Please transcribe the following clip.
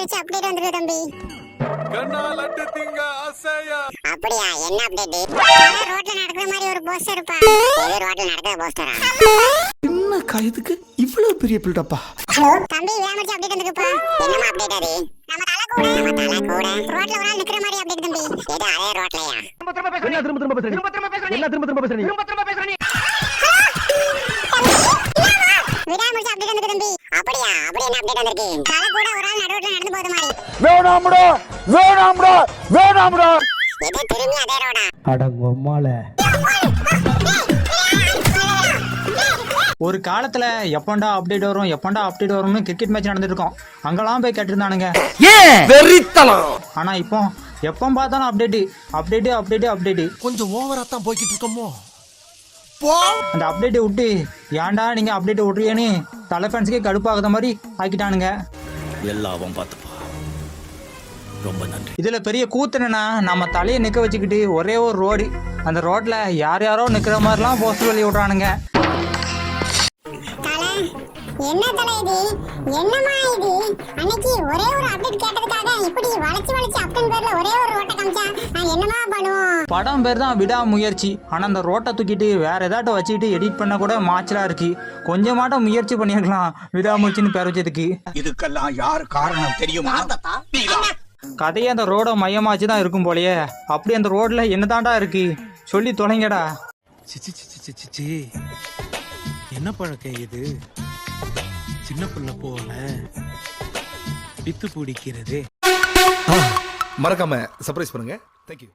விடாமுயற்சி அப்டேட் வந்திருக்கு தம்பி. அப்படியா? என்ன அப்டேட் ரோட்ல நடக்கிற மாதிரி ஒரு போஸ்டர் இருப்பா எது ரோட்ல நடக்கிற போஸ்டரா என்ன காயத்துக்கு இவ்வளவு பெரிய பில்டப்பா தம்பி விடாமுயற்சி அப்டேட் வந்திருக்குப்பா. என்னமா அப்டேட் அது? நம்ம தலை கூட. நம்ம தலை கூட. ரோட்ல ஒரு ஆள் நிக்கிற மாதிரி அப்டேட் தம்பி. எது அதே ரோட்லயா திரும்ப திரும்ப பேசுறீங்க என்ன திரும்ப திரும்ப பேசுறீங்க விடாமுயற்சி அப்படி என்ன அப்டேட் வந்திருக்கு தலை கூட ஒரு ஆள் நடுரோட்ல நடந்து போகுது மாதிரி. வேணாம்டா வேணாம்டா வேணாம்டா. எது திரும்பி அதே ரோடா? அடங்கொம்மால ஒரு காலத்துல எப்பண்டா அப்டேட் வரும் எப்பண்டா அப்டேட் வரும்னு கிரிக்கெட் மேட்ச் நடந்துட்டு இருக்கோம் அங்கெல்லாம் போய் கேட்டிருந்தானுங்க. வெறித்தனம். ஆனா இப்போ எப்போ பார்த்தாலும் அப்டேட்டு அப்டேட்டு அப்டேட்டு அப்டேட்டு கொஞ்சம் ஓவரா தான் போய்கிட்டு இருக்கோமோ? அந்த அப்டேட்டை விட்டு ஏன்டா நீங்க அப்டேட் விட்றீங்கன்னு தலை ஃபேன்ஸுக்கே கடுப்பாகுத மாதிரி ஆக்கிட்டானுங்க. எல்லாம் பார்த்துப்பா. ரொம்ப நன்றி. இதுல பெரிய கூத்து என்னன்னா நம்ம தலையை நிக்க வச்சுக்கிட்டு ஒரே ஒரு ரோடு அந்த ரோட்ல யார் யாரோ நிக்கிற மாதிரிலாம் போஸ்டர் வெளிய விடுறானுங்க. தல என்ன தல இது? என்னமா இது? அன்னைக்கு ஒரே ஒரு அப்டேட் கேட்டதுக்காக இப்படி வளைச்சு வளைச்சு அப்டன் பேர்ல ஒரே ஒரு ரோட்டை காமிச்சா நான் என்னமா படம் பேர் தான் விடாமுயற்சி. ஆனா அந்த ரோட்டை தூக்கிட்டு வேற ஏதாட்டும் வச்சுக்கிட்டு எடிட் பண்ண கூட மாச்சலா இருக்கு. கொஞ்சமாட்டம் முயற்சி பண்ணியிருக்கலாம் விடாமுயற்சின்னு பேர் வச்சதுக்கு. இதுக்கெல்லாம் யார் காரணம் தெரியுமா? கதையே அந்த ரோட மையமாச்சு தான் இருக்கும் போலயே. அப்படி அந்த ரோட்ல என்னதான்டா இருக்கு? சொல்லி தொலைங்கடா. என்ன பழக்கம் இது? சின்ன புள்ள போல பித்து பிடிக்கிறது. மறக்காம சர்ப்ரைஸ் பண்ணுங்க. தேங்க்யூ